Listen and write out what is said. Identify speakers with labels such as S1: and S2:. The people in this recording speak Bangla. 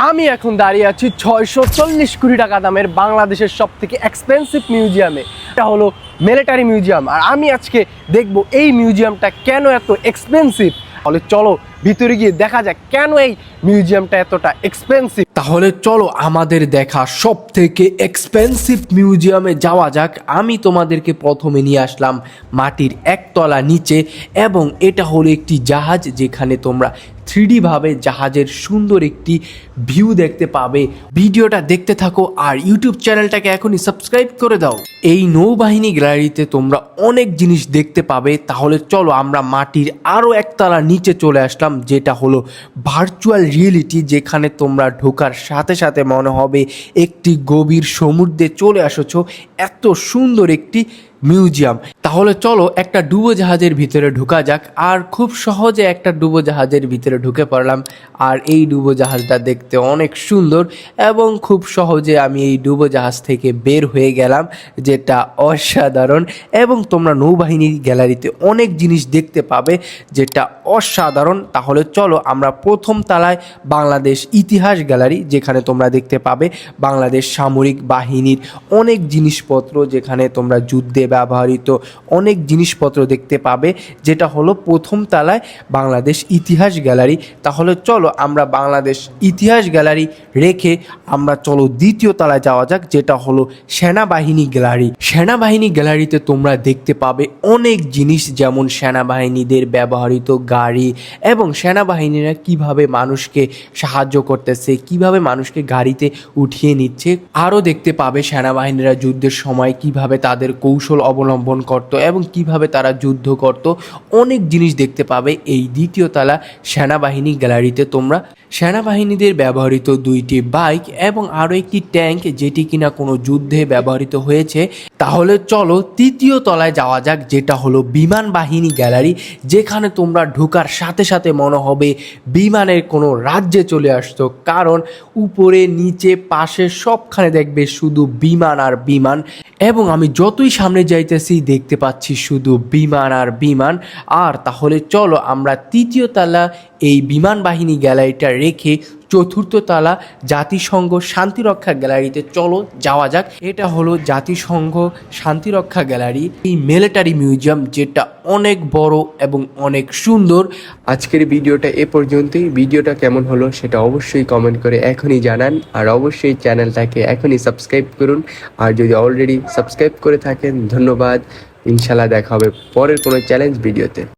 S1: আমি এখন দাঁড়িয়ে আছি ছয়শো চল্লিশ কোটি টাকা দামের বাংলাদেশের সব থেকে এক্সপেন্সিভ মিউজিয়ামে এটা হলো মিলিটারি মিউজিয়াম আর আমি আজকে দেখব এই মিউজিয়ামটা কেন এত এক্সপেন্সিভ তাহলে চলো ভিতরে গিয়ে দেখা যাক কেন এই মিউজিয়ামটা এতটা এক্সপেন্সিভ তাহলে চলো আমাদের দেখা সব থেকে এক্সপেন্সিভ মিউজিয়ামে যাওয়া যাক। আমি তোমাদেরকে প্রথমে নিয়ে আসলাম মাটির একতলা নিচে এবং এটা হলো একটি জাহাজ যেখানে তোমরা থ্রিডি ভাবে জাহাজের সুন্দর একটি ভিউ দেখতে পাবে। ভিডিওটা দেখতে থাকো আর ইউটিউব চ্যানেলটাকে এখনই সাবস্ক্রাইব করে দাও। এই নৌবাহিনী গ্যালারিতে তোমরা অনেক জিনিস দেখতে পাবে। তাহলে চলো আমরা মাটির আরও একতলা নিচে চলে আসলাম। যেটা হলো ভার্চুয়াল রিয়েলিটি যেখানে তোমরা ঢোকার সাথে সাথে মনে হবে একটি গভীর সমুদ্রে চলে আসছো। এত সুন্দর একটি মিউজিয়াম। তাহলে চলো একটা ডুবোজাহাজের ভিতরে ঢুকা যাক, আর খুব সহজে একটা ডুবোজাহাজের ভিতরে ঢুকে পড়লাম। আর এই ডুবোজাহাজটা দেখতে অনেক সুন্দর, এবং খুব সহজে আমি এই ডুবোজাহাজ থেকে বের হয়ে গেলাম, যেটা অসাধারণ। এবং তোমরা নৌবাহিনীর গ্যালারিতে অনেক জিনিস দেখতে পাবে, যেটা অসাধারণ। তাহলে চলো আমরা প্রথম তালায় বাংলাদেশ ইতিহাস গ্যালারি, যেখানে তোমরা দেখতে পাবে বাংলাদেশ সামরিক বাহিনীর অনেক জিনিসপত্র, যেখানে তোমরা যুদ্ধে ব্যবহৃত অনেক জিনিসপত্র দেখতে পাবে। যেটা হলো প্রথম তালায় বাংলাদেশ ইতিহাস গ্যালারি। তাহলে চলো আমরা বাংলাদেশ ইতিহাস গ্যালারি রেখে আমরা চলো দ্বিতীয় তলায় যাওয়া যাক, যেটা হলো সেনাবাহিনী গ্যালারি। সেনাবাহিনী গ্যালারিতে তোমরা দেখতে পাবে অনেক জিনিস, যেমন সেনাবাহিনীদের ব্যবহৃত গাড়ি এবং সেনাবাহিনীরা কীভাবে মানুষকে সাহায্য করতেছে, কীভাবে মানুষকে গাড়িতে উঠিয়ে নিচ্ছে। আরও দেখতে পাবে সেনাবাহিনীরা যুদ্ধের সময় কীভাবে তাদের কৌশল অবলম্বন করত এবং কীভাবে তারা যুদ্ধ করত, অনেক জিনিস দেখতে পাবে এই দ্বিতীয় তলা সেনাবাহিনী গ্যালারিতে। তোমরা সেনাবাহিনীদের ব্যবহৃত দুইটি বাইক এবং আরও একটি ট্যাঙ্ক যেটি কিনা কোনো যুদ্ধে ব্যবহৃত হয়েছে। তাহলে চলো তৃতীয় তলায় যাওয়া যাক, যেটা হলো বিমান বাহিনী গ্যালারি, যেখানে তোমরা ঢোকার সাথে সাথে মনে হবে বিমানের কোনো রাজ্যে চলে আসতো কারণ উপরে, নিচে, পাশে সবখানে দেখবে শুধু বিমান আর বিমান। এবং আমি যতই সামনে যাইতেছি, দেখতে পাচ্ছি শুধু বিমান আর বিমান। আর তাহলে চলো আমরা তৃতীয় তালা এই বিমান বাহিনী গ্যালারিটা রেখে চতুর্থ তালা জাতিসংঘ শান্তিরক্ষা গ্যালারিতে, চলো যাওয়া যাক। এটা হলো জাতিসংঘ শান্তিরক্ষা গ্যালারি। এই মিলিটারি মিউজিয়াম, যেটা অনেক বড় এবং অনেক সুন্দর।
S2: আজকের ভিডিওটা এ পর্যন্তই। ভিডিওটা কেমন হলো সেটা অবশ্যই কমেন্ট করে এখনই জানান। আর অবশ্যই চ্যানেলটাকে এখনই সাবস্ক্রাইব করুন। আর যদি অলরেডি সাবস্ক্রাইব করে থাকেন, ধন্যবাদ। ইনশাল্লাহ দেখা হবে পরের কোনো চ্যালেঞ্জ ভিডিওতে।